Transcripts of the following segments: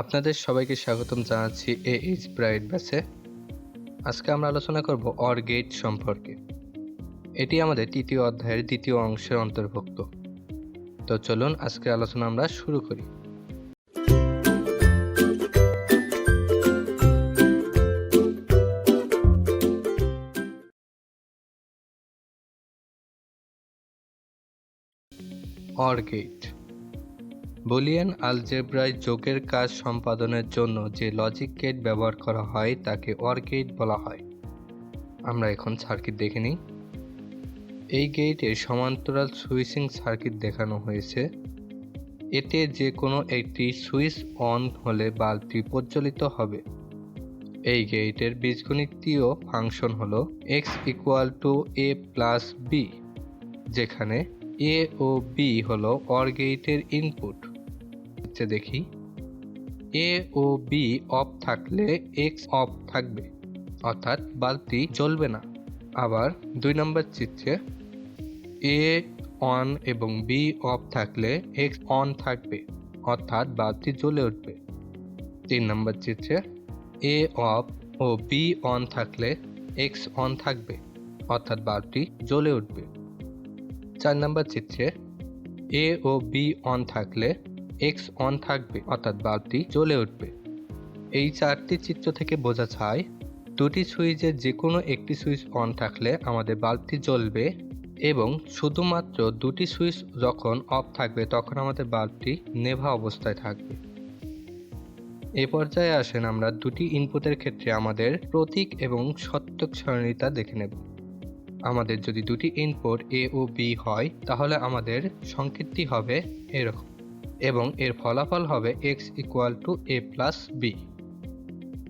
আপনাদের সবাইকে স্বাগতম জানাচ্ছি এ ইজ ব্রাইট ব্যাসে আজকে আমরা আলোচনা করব অর গেট সম্পর্কে। এটি আমাদের তৃতীয় অধ্যায়ের দ্বিতীয় অংশের অন্তর্ভুক্ত। তো চলুন আজকের আলোচনা আমরা শুরু করি। অর গেট বুলিয়ান আলজেব্রায় যোগের কাজ সম্পাদনের জন্য যে লজিক গেট ব্যবহার করা হয় তাকে অর গেট বলা হয়। আমরা এখন সার্কিট দেখে নিই। এই গেটে সমান্তরাল সুইচিং সার্কিট দেখানো হয়েছে। এতে যে কোনো একটি সুইচ অন হলে বাল্বটি প্রজ্বলিত হবে। এই গেটের বীজগণিতীয় ফাংশন হল X equal to A plus B যেখানে এ ও বি হলো অর গেটের ইনপুট হচ্ছে দেখি। এ ও বি অফ থাকলে এক্স অফ থাকবে। অর্থাৎ বাল্বটি জ্বলবে না। আবার দুই নম্বর চিত্রে এ অন এবং বি অফ থাকলে এক্স অন থাকবে। অর্থাৎ বাল্বটি জ্বলে উঠবে। তিন নম্বর চিত্রে এ অফ ও বি অন থাকলে এক্স অন থাকবে। অর্থাৎ বাল্বটি জ্বলে উঠবে। চার নম্বর চিত্রে এ ও বি অন থাকলে এক্স অন থাকবে, অর্থাৎ বাল্বটি জ্বলে উঠবে। এই চারটি চিত্র থেকে বোঝা যায়, দুটি সুইচের যে কোনো একটি সুইচ অন থাকলে আমাদের বাল্বটি জ্বলবে এবং শুধুমাত্র দুটি সুইচ যখন অফ থাকবে, তখন আমাদের বাল্বটি নেভা অবস্থায় থাকবে। এ পর্যায়ে আসেন আমরা দুটি ইনপুটের ক্ষেত্রে আমাদের প্রতীক এবং সত্যক সারণীতা দেখে নেব। আমাদের যদি দুটি ইনপুট এ ও বি হয়, তাহলে আমাদের সংকেতটি হবে এরকম। এবং এর ফলাফল হবে X equal to A plus B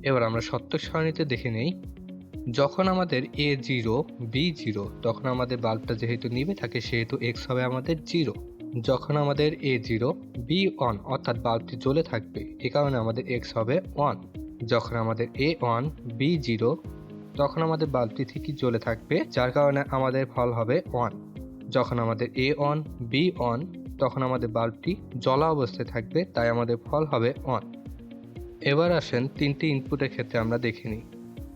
এবার আমরা সত্য সারণীতে দেখে নেই। যখন আমাদের এ জিরো বি জিরো তখন আমাদের বাল্বটা যেহেতু নিবে থাকে সেহেতু এক্স হবে আমাদের জিরো যখন আমাদের এ জিরো বি অন অর্থাৎ বাল্বটি জ্বলে থাকবে, এ কারণে আমাদের এক্স হবে ওয়ান যখন আমাদের এ ওয়ান বি জিরো তখন আমাদের বাল্বটি ঠিকই জ্বলে থাকবে, যার কারণে আমাদের ফল হবে ওয়ান যখন আমাদের এ অন বি অন তখন আমাদের বাল্বটি জ্বলা অবস্থায় থাকবে, তাই আমাদের ফল হবে অন এবার আসেন তিনটি ইনপুটের ক্ষেত্রে আমরা দেখে নিই।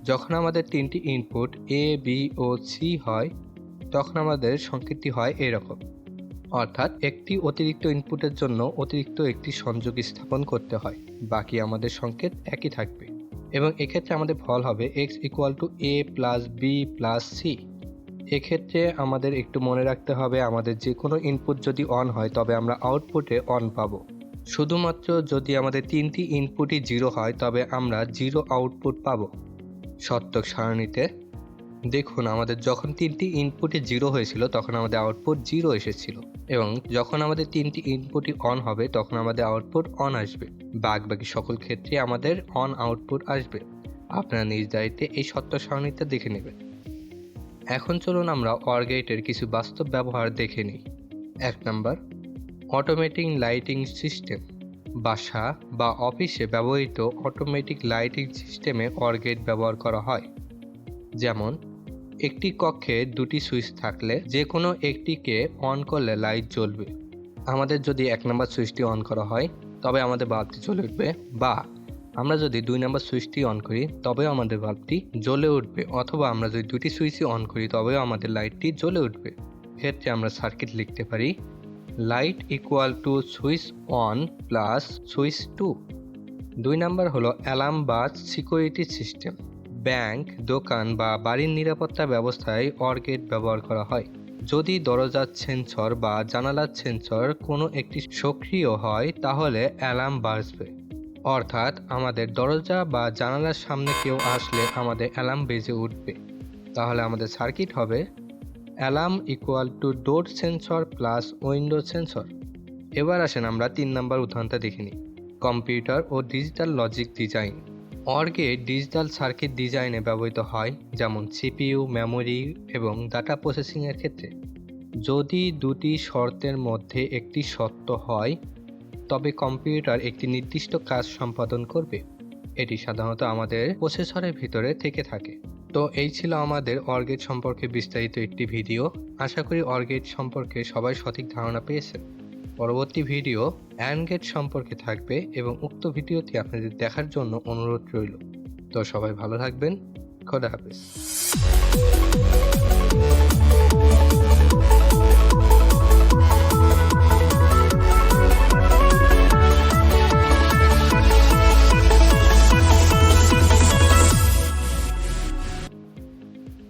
যখন আমাদের তিনটি ইনপুট এ বি ও সি হয়, তখন আমাদের সংকেতটি হয় এরকম। অর্থাৎ একটি অতিরিক্ত ইনপুটের জন্য অতিরিক্ত একটি সংযোগ স্থাপন করতে হয়, বাকি আমাদের সংকেত একই থাকবে। এবং এক্ষেত্রে আমাদের ফল হবে X equal to A plus B plus C এক্ষেত্রে আমাদের একটু মনে রাখতে হবে, আমাদের যে কোনো ইনপুট যদি অন হয়, তবে আমরা আউটপুটে অন পাবো। শুধুমাত্র যদি আমাদের তিনটি ইনপুটই জিরো হয়, তবে আমরা জিরো আউটপুট পাবো। সত্যক সারণীতে দেখুন, আমাদের যখন তিনটি ইনপুটই জিরো হয়েছিল, তখন আমাদের আউটপুট জিরো এসেছিল এবং যখন আমাদের তিনটি ইনপুটই অন হবে, তখন আমাদের আউটপুট অন আসবে। বাদ বাকি সকল ক্ষেত্রে আমাদের অন আউটপুট আসবে। আপনারা নিজ দায়িত্বে এই সত্য সারণীতে দেখে নেবেন। এখন চলুন আমরা অরগেটের কিছু বাস্তব ব্যবহার দেখে নিই। এক নম্বর অটোমেটিক লাইটিং সিস্টেম বাসা বা অফিসে ব্যবহৃত অটোমেটিক লাইটিং সিস্টেমে অরগেট ব্যবহার করা হয়। যেমন, একটি কক্ষে দুটি সুইচ থাকলে যে কোনো একটিকে অন করলে লাইট জ্বলবে। আমাদের যদি এক নম্বর সুইচটি অন করা হয়, তবে আমাদের বাল্বটি জ্বলে উঠবে বা আমরা যদি দুই নম্বর সুইচটি অন করি, তবেও আমাদের বাল্বটি জ্বলে উঠবে। অথবা আমরা যদি দুটি সুইচই অন করি, তবেও আমাদের লাইটটি জ্বলে উঠবে। ক্ষেত্রে আমরা সার্কিট লিখতে পারি light equal to switch on plus switch two দুই নাম্বার হলো অ্যালার্ম বা সিকিউরিটি সিস্টেম ব্যাংক দোকান বা বাড়ির নিরাপত্তা ব্যবস্থায় অর্গেট ব্যবহার করা হয়। যদি দরজার সেন্সর বা জানালার সেন্সর কোনো একটি সক্রিয় হয়, তাহলে অ্যালার্ম বাজবে। অর্থাৎ আমাদের দরজা বা জানালার সামনে কেউ আসলে আমাদের অ্যালার্ম বেজে উঠবে। তাহলে আমাদের সার্কিট হবে alarm equal to door sensor plus window sensor. এবার আসেন আমরা তিন নম্বর উদাহরণটা দেখে নিই। কম্পিউটার ও ডিজিটাল লজিক ডিজাইন। অর্গে ডিজিটাল সার্কিট ডিজাইনে ব্যবহৃত হয় যেমন সিপিইউ, মেমোরি এবং ডাটা প্রসেসিংয়ের ক্ষেত্রে। যদি দুটি শর্তের মধ্যে একটি সত্য হয় তবে কম্পিউটার একটি নির্দিষ্ট কাজ সম্পাদন করবে। এটি সাধারণত আমাদের প্রসেসরের ভিতরে থেকে থাকে। তো এই ছিল আমাদের অর্গেট সম্পর্কে বিস্তারিত একটি ভিডিও। আশা করি অর্গেট সম্পর্কে সবাই সঠিক ধারণা পেয়েছেন পরবর্তী ভিডিও অ্যান্ড গেট সম্পর্কে থাকবে এবং উক্ত ভিডিওটি আপনাদের দেখার জন্য অনুরোধ রইল। তো সবাই ভালো থাকবেন। খোদা হাফেজ।